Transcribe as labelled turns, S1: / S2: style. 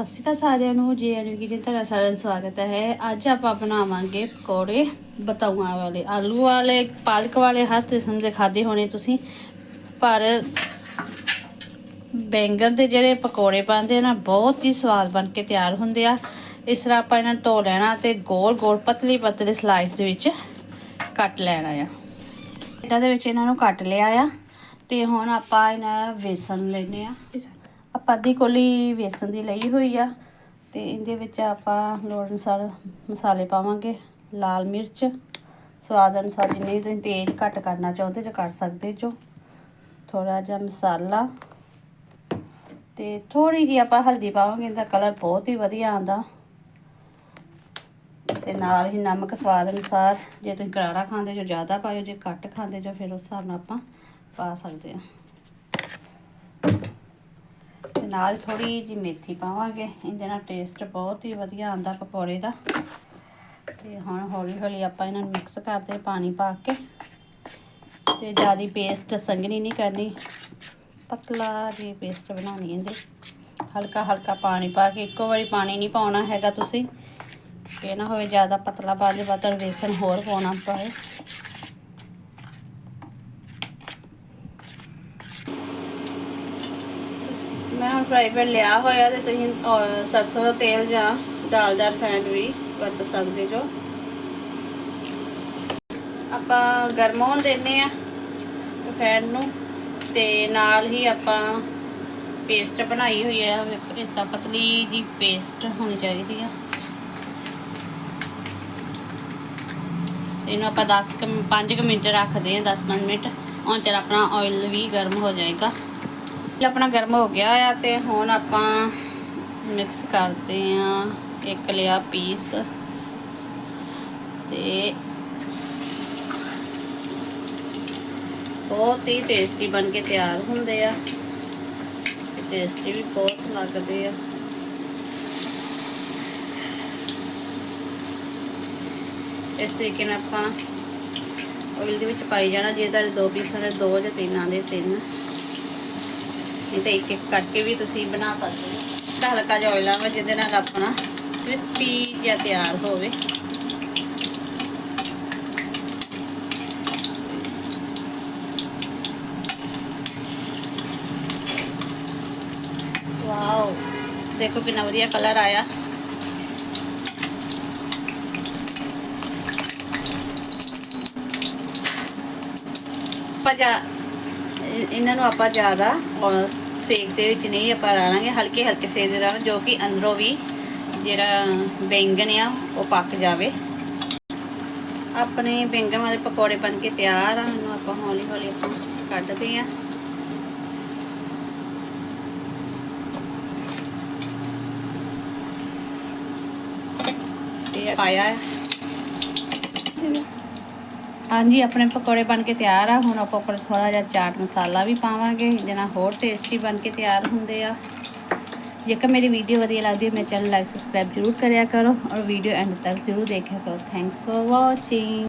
S1: ਸਤਿ ਸ਼੍ਰੀ ਅਕਾਲ ਸਾਰਿਆਂ ਨੂੰ, ਜੀ ਐਨ ਜੀ ਤੁਹਾਡਾ ਸਾਰਿਆਂ ਨੂੰ ਸਵਾਗਤ ਹੈ। ਅੱਜ ਆਪਾਂ ਬਣਾਵਾਂਗੇ ਪਕੌੜੇ, ਬਤਾਊਆਂ ਵਾਲੇ, ਆਲੂ ਵਾਲੇ, ਪਾਲਕ ਵਾਲੇ, ਹਰ ਕਿਸਮ ਦੇ ਖਾਦੇ ਹੋਣੇ ਤੁਸੀਂ। ਪਰ ਬੈਂਗਣ ਦੇ ਜਿਹੜੇ ਪਕੌੜੇ ਪਾਉਂਦੇ ਆ ਨਾ, ਬਹੁਤ ਹੀ ਸਵਾਦ ਬਣ ਕੇ ਤਿਆਰ ਹੁੰਦੇ ਆ। ਇਸ ਤਰ੍ਹਾਂ ਆਪਾਂ ਇਹਨਾਂ ਨੂੰ ਧੋ ਲੈਣਾ ਤੇ ਗੋਲ ਗੋਲ ਪਤਲੀ ਪਤਲੀ ਸਲਾਈਸ ਦੇ ਵਿੱਚ ਕੱਟ ਲੈਣਾ ਆ। ਇਹਨਾਂ ਦੇ ਵਿੱਚ ਇਹਨਾਂ ਨੂੰ ਕੱਟ ਲਿਆ ਆ ਤੇ ਹੁਣ ਆਪਾਂ ਇਹਨਾਂ ਵੇਸਣ ਲੈਨੇ ਆ। ਆਪਾਂ ਅੱਧੀ ਕੋਲੀ ਵੇਸਣ ਦੀ ਲਈ ਹੋਈ ਆ ਤੇ ਇਹਦੇ ਵਿੱਚ ਆਪਾਂ ਲੋੜ ਅਨੁਸਾਰ ਮਸਾਲੇ ਪਾਵਾਂਗੇ, ਲਾਲ ਮਿਰਚ। ਸਵਾਦ ਅਨੁਸਾਰ ਜਿੰਨੀ ਵੀ ਤੁਸੀਂ ਤੇਜ਼ ਘੱਟ ਕਰਨਾ ਚਾਹੁੰਦੇ ਜੋ ਕਰ ਸਕਦੇ ਜੋ। ਥੋੜਾ ਜਿਹਾ ਮਸਾਲਾ। ਤੇ ਥੋੜੀ ਜਿਹੀ ਆਪਾਂ ਹਲਦੀ ਪਾਵਾਂਗੇ, ਇਹਦਾ ਕਲਰ ਬਹੁਤ ਹੀ ਵਧੀਆ ਆਂਦਾ ਤੇ ਨਾਲ ਹੀ ਨਮਕ ਸਵਾਦ ਅਨੁਸਾਰ ਜੇ ਤੁਸੀਂ ਕਰਾਰਾ ਖਾਂਦੇ ਜੋ ਜ਼ਿਆਦਾ ਪਾਇਓ, ਜੇ ਘੱਟ ਖਾਂਦੇ ਜੋ ਫਿਰ ਉਸ ਹਿਸਾਬ ਨਾਲ ਆਪਾਂ ਪਾ ਸਕਦੇ ਹਾਂ। ਨਾਲ ਥੋੜੀ ਜਿਹੀ ਮੇਥੀ ਪਾਵਾਂਗੇ। ਇਹਦੇ ਨਾਲ ਟੇਸਟ ਬਹੁਤ ਹੀ ਵਧੀਆ ਆਂਦਾ ਪਕੌੜੇ ਦਾ। ਤੇ ਹੁਣ ਹੌਲੀ ਹੌਲੀ ਆਪਾਂ ਇਹਨਾਂ ਨੂੰ ਮਿਕਸ ਕਰਦੇ ਪਾਣੀ ਪਾ ਕੇ। ਤੇ ਜਿਆਦੀ ਪੇਸਟ ਸੰਘਣੀ ਨਹੀਂ ਕਰਨੀ। ਪਤਲਾ ਜਿਹੀ ਪੇਸਟ ਬਣਾਉਣੀ ਇਹਦੇ। ਹਲਕਾ ਹਲਕਾ ਪਾਣੀ ਪਾ ਕੇ ਇੱਕੋ ਵਾਰੀ ਪਾਣੀ ਨਹੀਂ ਪਾਉਣਾ ਹੈਗਾ ਤੁਸੀਂ। ਇਹ ਨਾ ਹੋਵੇ ਜ਼ਿਆਦਾ ਪਤਲਾ ਪਾ ਲਿਆ ਤਾਂ ਵੇਸਣ ਹੋਰ ਪਾਉਣਾ ਪਏ ਤੁਸੀਂ- ਮੈਂ ਹੁਣ ਫਰਾਈ ਪੈਨ ਲਿਆ ਹੋਇਆ ਤੇ ਤੁਸੀਂ ਅਹ, ਸਰਸੋਂ ਦਾ ਤੇਲ ਜਾਂ ਦਾਲਦਾਰ ਰਿਫਾਈਨਡ ਵੀ ਵਰਤ ਸਕਦੇ ਜੋ। ਆਪਾਂ ਗਰਮ ਹੋਣ ਦਿੰਨੇ ਆ ਰਿਫਾਈਨਡ ਨੂੰ ਤੇ ਨਾਲ ਹੀ ਆਪਾਂ ਪੇਸਟ ਬਣਾਈ ਹੋਈ ਹੈ। ਵੇਖੋ ਇਸ ਦਾ ਪਤਲੀ ਜੀ ਪੇਸਟ ਹੋਣੀ ਚਾਹੀਦੀ ਆ। ਇਹਨੂੰ ਆਪਾਂ 10 ਕੁ 5 ਕੁ ਮਿੰਟ ਰੱਖਦੇ ਆ 10-5 ਮਿੰਟ। ਹੁਣ ਚਿਰ ਆਪਣਾ ਆਇਲ ਵੀ ਗਰਮ ਹੋ ਜਾਏਗਾ। ਆਪਣਾ ਗਰਮ ਹੋ ਗਿਆ ਆ ਤੇ ਹੁਣ ਆਪਾਂ ਮਿਕਸ ਕਰਦੇ ਆ ਇੱਕ ਲਿਆ ਪੀਸ ਤੇ ਬਹੁਤ ਹੀ ਟੇਸਟੀ ਬਣ ਕੇ ਤਿਆਰ ਹੁੰਦੇ ਆ। ਟੇਸਟੀ ਵੀ ਬਹੁਤ ਲੱਗਦੇ ਆ। ਇਸ ਤਰੀਕੇ ਨਾਲ ਆਪਾਂ ਆਇਲ ਦੇ ਵਿੱਚ ਪਾਈ ਜਾਣਾ। ਜੇ ਤੁਹਾਡੇ ਦੋ ਪੀਸਾਂ ਦੇ ਦੋ ਜਾਂ ਤਿੰਨਾਂ ਦੇ ਤਿੰਨ। ਨਹੀਂ ਤਾਂ ਇੱਕ ਇੱਕ ਕਰਕੇ ਵੀ ਤੁਸੀਂ ਬਣਾ ਸਕਦੇ ਹੋ। ਤਾਂ ਹਲਕਾ ਜਿਹਾ ਆਇਲ ਆਵੇ ਜਿਹਦੇ ਨਾਲ ਆਪਣਾ ਕ੍ਰਿਸਪੀ ਜਿਹਾ ਤਿਆਰ ਹੋਵੇ। ਵਾਓ ਦੇਖੋ ਕਿੰਨਾ ਵਧੀਆ ਕਲਰ ਆਇਆ। ਆਪਾਂ ਇਹਨਾਂ ਨੂੰ ਆਪਾਂ ਜ਼ਿਆਦਾ ਅਹ, ਸੇਕ ਦੇ ਵਿੱਚ ਨਹੀਂ ਆਪਾਂ ਰਾਣਾਂਗੇ ਹਲਕੇ ਹਲਕੇ ਸੇਕ ਦੇ ਰਾਣਾ ਜੋ ਕਿ ਅੰਦਰੋਂ ਵੀ ਜਿਹੜਾ ਬੈਂਗਣ ਆ ਉਹ ਪੱਕ ਜਾਵੇ। ਆਪਣੇ ਬੈਂਗਣ ਵਾਲੇ ਪਕੌੜੇ ਬਣ ਕੇ ਤਿਆਰ ਆ ਇਹਨੂੰ ਆਪਾਂ ਹੌਲੀ ਹੌਲੀ ਆਪਾਂ ਕੱਢਦੇ ਆ। ਤੇ ਪਾਇਆ ਹੈ। ਹਾਂਜੀ, ਆਪਣੇ ਪਕੌੜੇ ਬਣ ਕੇ ਤਿਆਰ ਆ। ਹੁਣ ਆਪਾਂ ਉੱਪਰ ਥੋੜਾ ਜਿਹਾ ਚਾਟ ਮਸਾਲਾ ਵੀ ਪਾਵਾਂਗੇ ਜਿਹਨਾਂ ਹੋਰ ਟੇਸਟੀ ਬਣ ਕੇ ਤਿਆਰ ਹੁੰਦੇ ਆ। ਜੇਕਰ ਮੇਰੀ ਵੀਡੀਓ ਵਧੀਆ ਲੱਗਦੀ ਹੈ, ਮੇਰੇ ਚੈਨਲ ਲਾਈਕ ਸਬਸਕ੍ਰਾਈਬ ਜ਼ਰੂਰ ਕਰਿਆ ਕਰੋ ਔਰ ਵੀਡੀਓ ਐਂਡ ਤੱਕ ਜ਼ਰੂਰ ਦੇਖਿਆ ਕਰੋ। Thanks for watching